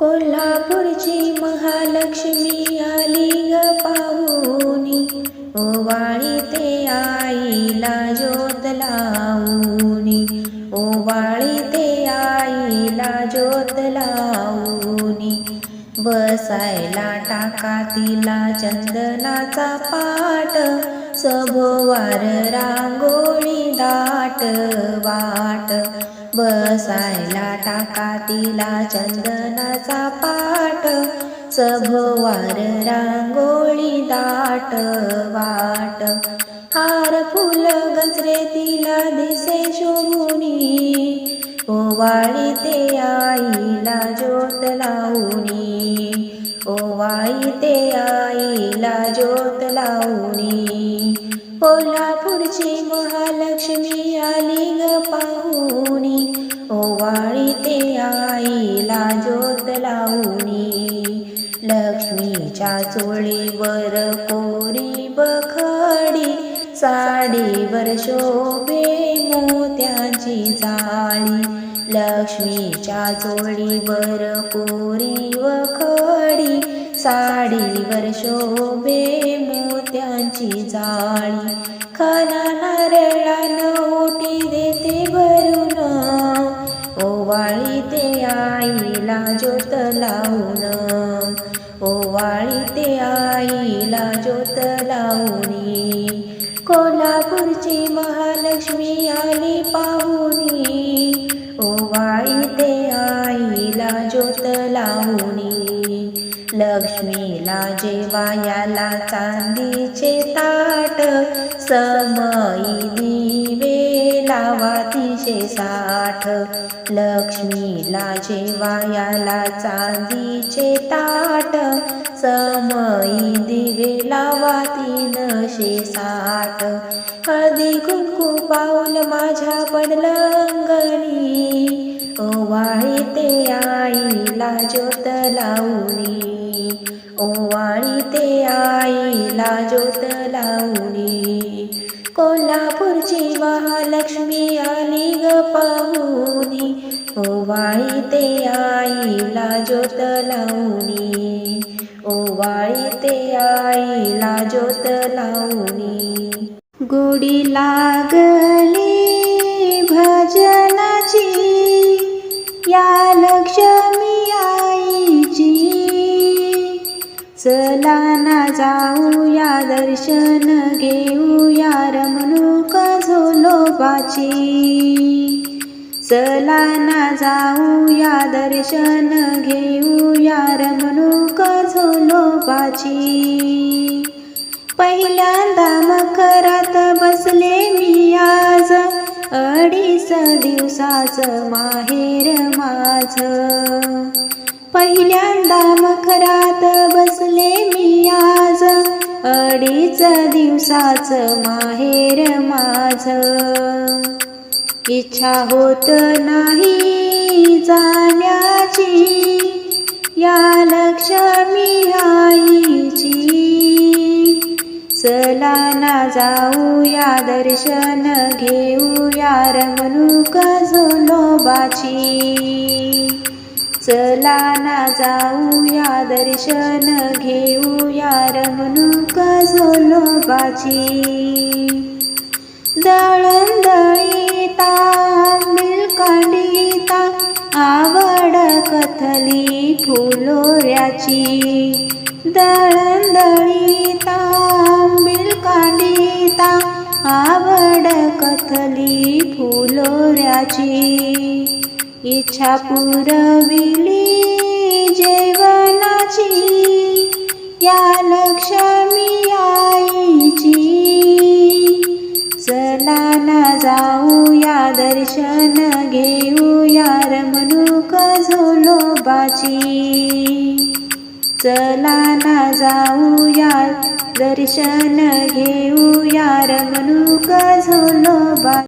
कोल्हापूरची महालक्ष्मी आली ग पाहुनी. ओवाळी ते आईला ज्योत लावूनी. ओवाळी ते आईला ज्योत लावूनी. बसायला टाका तिला चंदनाचा पाट सभोवार रांगोळी दाट वाट. बसायला टाका तिला चंदनाचा पाट सभोवार रांगोळी दाट वाट. हार फुल गजरे तिला दिसे शोभुनी. ओवाळी ते आईला ज्योत लावणी ओवाळी ते आईला ज्योत लावणी. कोल्हापूरची महालक्ष्मी आली ग पाहुणी. ओवाळी ते आईला ज्योत लावणी. लक्ष्मीच्या चोळीवर कोरी बखडी साडीवर शोभे मोत्याची जाळी. लक्ष्मीच्या चोळीवर कोरी वखडी साडीवर शोभे मोत्यांची जाळी. खाना नारळानं ओटी देते भरून. ओवाळी ते आईला ज्योत लावून. ओवाळी ते आईला ज्योत लावणी कोल्हापूरची महालक्ष्मी आली पाहून. ज्योत लावणी लक्ष्मीला जेवायाला चांदीचे ताट समयी दिवे लावा तिशे साठ. लक्ष्मीला जेवायाला चांदीचे ताट समयी दिवे लावा तीनशे साठ. हळदी कुंकू पाऊल माझ्या पडलंगणी वाळी ते आईला ज्योत लावणी ओवाळी ते आईला ज्योत लावणी कोल्हापूरची महालक्ष्मी आली ग पाहुनी ओवाळी ते आईला ज्योत लावणी ओवाळी ते आईला ज्योत लावणी गोडी लागली या लक्ष्मी आईची. चला ना जाऊया दर्शन घेऊया रमणूक झोलोबाची. चला ना जाऊया दर्शन घेऊया रमणूक झोलोबाची. पहिल्यांदा मकरात बसले मी आज. अडीच दिवसाचं माहेर माझ. पहिल्यांदा मखरात बसले मी आज. अडीच दिवसाचं माहेर माझ. इच्छा होत नाही जाण्याची. चला ना जाऊया दर्शन घेऊया रमणूक झोलोबाची चला ना जाऊया दर्शन घेऊया रमणूक झोलोबाची दळंदळीता कांडिता आवड कथली फुलोऱ्याची. दळंदळीता इच्छा पुरविली जेवणाची. या लक्ष्मी आईची. चला ना जाऊया दर्शन घेऊया रमणूक झोलोबाची चला ना जाऊया दर्शन घेऊया रमणूक झोलोबा